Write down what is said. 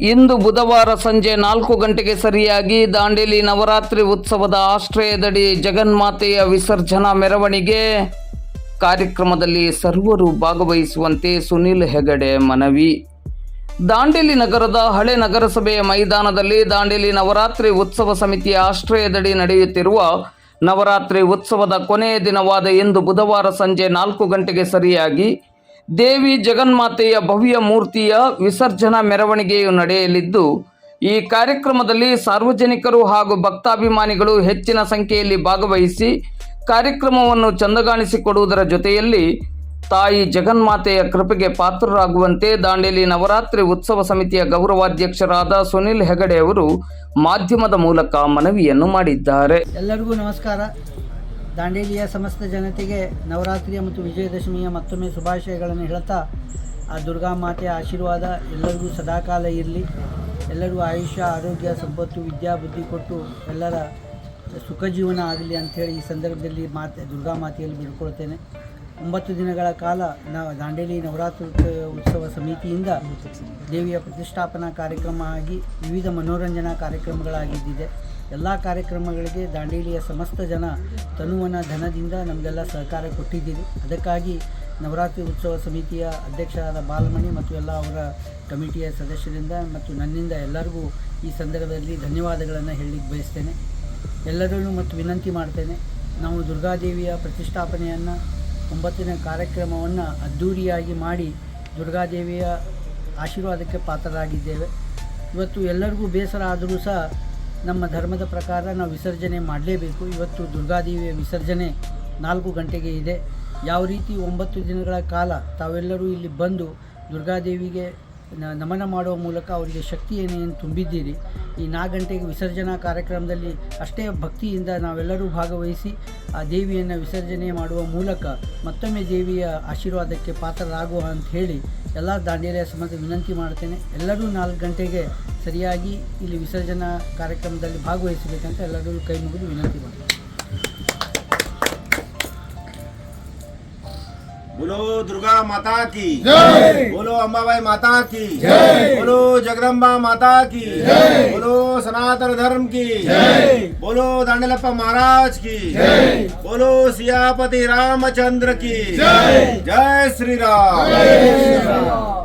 ಇಂದು ಬುಧವಾರ ಸಂಜೆ ನಾಲ್ಕು ಗಂಟೆಗೆ ಸರಿಯಾಗಿ ದಾಂಡೇಲಿ ನವರಾತ್ರಿ ಉತ್ಸವದ ಆಶ್ರಯದಡಿ ಜಗನ್ಮಾತೆಯ ವಿಸರ್ಜನಾ ಮೆರವಣಿಗೆ ಕಾರ್ಯಕ್ರಮದಲ್ಲಿ ಸರ್ವರು ಭಾಗವಹಿಸುವಂತೆ ಸುನಿಲ್ ಹೆಗಡೆ ಮನವಿ. ದಾಂಡೇಲಿ ನಗರದ ಹಳೆ ನಗರಸಭೆಯ ಮೈದಾನದಲ್ಲಿ ದಾಂಡೇಲಿ ನವರಾತ್ರಿ ಉತ್ಸವ ಸಮಿತಿಯ ಆಶ್ರಯದಡಿ ನಡೆಯುತ್ತಿರುವ ನವರಾತ್ರಿ ಉತ್ಸವದ ಕೊನೆಯ ದಿನವಾದ ಇಂದು ಬುಧವಾರ ಸಂಜೆ ನಾಲ್ಕು ಗಂಟೆಗೆ ಸರಿಯಾಗಿ ದೇವಿ ಜಗನ್ಮಾತೆಯ ಭವ್ಯ ಮೂರ್ತಿಯ ವಿಸರ್ಜನಾ ಮೆರವಣಿಗೆಯು ನಡೆಯಲಿದ್ದು, ಈ ಕಾರ್ಯಕ್ರಮದಲ್ಲಿ ಸಾರ್ವಜನಿಕರು ಹಾಗೂ ಭಕ್ತಾಭಿಮಾನಿಗಳು ಹೆಚ್ಚಿನ ಸಂಖ್ಯೆಯಲ್ಲಿ ಭಾಗವಹಿಸಿ ಕಾರ್ಯಕ್ರಮವನ್ನು ಚಂದಗಾಣಿಸಿಕೊಡುವುದರ ಜೊತೆಯಲ್ಲಿ ತಾಯಿ ಜಗನ್ಮಾತೆಯ ಕೃಪೆಗೆ ಪಾತ್ರರಾಗುವಂತೆ ದಾಂಡೇಲಿ ನವರಾತ್ರಿ ಉತ್ಸವ ಸಮಿತಿಯ ಗೌರವಾಧ್ಯಕ್ಷರಾದ ಸುನಿಲ್ ಹೆಗಡೆ ಅವರು ಮಾಧ್ಯಮದ ಮೂಲಕ ಮನವಿಯನ್ನು ಮಾಡಿದ್ದಾರೆ. ಎಲ್ಲರಿಗೂ ನಮಸ್ಕಾರ. ದಾಂಡೇಲಿಯ ಸಮಸ್ತ ಜನತೆಗೆ ನವರಾತ್ರಿಯ ಮತ್ತು ವಿಜಯದಶಮಿಯ ಮತ್ತೊಮ್ಮೆ ಶುಭಾಶಯಗಳನ್ನು ಹೇಳುತ್ತಾ ಆ ದುರ್ಗಾ ಮಾತೆಯ ಆಶೀರ್ವಾದ ಎಲ್ಲರಿಗೂ ಸದಾಕಾಲ ಇರಲಿ. ಎಲ್ಲರಿಗೂ ಆಯುಷ್ಯ, ಆರೋಗ್ಯ, ಸಂಪತ್ತು, ವಿದ್ಯಾ, ಬುದ್ಧಿ ಕೊಟ್ಟು ಎಲ್ಲರ ಸುಖ ಜೀವನ ಆಗಲಿ ಅಂಥೇಳಿ ಈ ಸಂದರ್ಭದಲ್ಲಿ ಮಾತೆ, ದುರ್ಗಾ ಮಾತೆಯಲ್ಲಿ ಬಿಡ್ಕೊಳ್ತೇನೆ. ಒಂಬತ್ತು ದಿನಗಳ ಕಾಲ ನಾವು ದಾಂಡೇಲಿ ನವರಾತ್ರಿ ಉತ್- ಉತ್ಸವ ಸಮಿತಿಯಿಂದ ದೇವಿಯ ಪ್ರತಿಷ್ಠಾಪನಾ ಕಾರ್ಯಕ್ರಮ ಆಗಿ ವಿವಿಧ ಮನೋರಂಜನಾ ಕಾರ್ಯಕ್ರಮಗಳಾಗಿದ್ದಿದೆ. ಎಲ್ಲ ಕಾರ್ಯಕ್ರಮಗಳಿಗೆ ದಾಂಡೇಲಿಯ ಸಮಸ್ತ ಜನ ತನುವನ ಧನದಿಂದ ನಮಗೆಲ್ಲ ಸಹಕಾರ ಕೊಟ್ಟಿದ್ದೀರಿ. ಅದಕ್ಕಾಗಿ ನವರಾತ್ರಿ ಉತ್ಸವ ಸಮಿತಿಯ ಅಧ್ಯಕ್ಷರಾದ ಬಾಲಮಣಿ ಮತ್ತು ಎಲ್ಲ ಅವರ ಕಮಿಟಿಯ ಸದಸ್ಯರಿಂದ ಮತ್ತು ನನ್ನಿಂದ ಎಲ್ಲರಿಗೂ ಈ ಸಂದರ್ಭದಲ್ಲಿ ಧನ್ಯವಾದಗಳನ್ನು ಹೇಳಲಿಕ್ಕೆ ಬಯಸ್ತೇನೆ. ಎಲ್ಲರನ್ನೂ ಮತ್ತು ವಿನಂತಿ ಮಾಡ್ತೇನೆ, ನಾವು ದುರ್ಗಾದೇವಿಯ ಪ್ರತಿಷ್ಠಾಪನೆಯನ್ನು, ಒಂಬತ್ತಿನ ಕಾರ್ಯಕ್ರಮವನ್ನು ಅದ್ಧೂರಿಯಾಗಿ ಮಾಡಿ ದುರ್ಗಾದೇವಿಯ ಆಶೀರ್ವಾದಕ್ಕೆ ಪಾತ್ರರಾಗಿದ್ದೇವೆ. ಇವತ್ತು ಎಲ್ಲರಿಗೂ ಬೇಸರ ಆದರೂ ಸಹ ನಮ್ಮ ಧರ್ಮದ ಪ್ರಕಾರ ನಾವು ವಿಸರ್ಜನೆ ಮಾಡಲೇಬೇಕು. ಇವತ್ತು ದುರ್ಗಾದೇವಿಯ ವಿಸರ್ಜನೆ ನಾಲ್ಕು ಗಂಟೆಗೆ ಇದೆ. ಯಾವ ರೀತಿ ಒಂಬತ್ತು ದಿನಗಳ ಕಾಲ ತಾವೆಲ್ಲರೂ ಇಲ್ಲಿ ಬಂದು ದುರ್ಗಾದೇವಿಗೆ ನಮನ ಮಾಡುವ ಮೂಲಕ ಅವರಿಗೆ ಶಕ್ತಿಯನ್ನು ಏನು ತುಂಬಿದ್ದೀರಿ. ಈ ನಾಲ್ಕು ಗಂಟೆಗೆ ವಿಸರ್ಜನಾ ಕಾರ್ಯಕ್ರಮದಲ್ಲಿ ಅಷ್ಟೇ ಭಕ್ತಿಯಿಂದ ನಾವೆಲ್ಲರೂ ಭಾಗವಹಿಸಿ ಆ ದೇವಿಯನ್ನು ವಿಸರ್ಜನೆ ಮಾಡುವ ಮೂಲಕ ಮತ್ತೊಮ್ಮೆ ದೇವಿಯ ಆಶೀರ್ವಾದಕ್ಕೆ ಪಾತ್ರರಾಗುವ ಅಂತ ಹೇಳಿ ಎಲ್ಲ ದಾಂಡೇಲಿಯ ಸಮಾಜ ವಿನಂತಿ ಮಾಡ್ತೇನೆ ಎಲ್ಲರೂ ನಾಲ್ಕು ಗಂಟೆಗೆ ಸರಿಯಾಗಿ ಇಲ್ಲಿ ವಿಸರ್ಜನಾ ಕಾರ್ಯಕ್ರಮದಲ್ಲಿ ಭಾಗವಹಿಸಬೇಕಂತ ಎಲ್ಲರೂ ಕೈ ಮುಗಿದು ವಿನಂತಿ ಮಾಡ್ತೇನೆ बोलो दुर्गा माता की जय बोलो अंबाबाई माता की जय बोलो जगदम्बा माता की जय बोलो सनातन धर्म की जय बोलो दांडलप्पा महाराज की जय बोलो सियापति रामचंद्र की जय जय श्री राम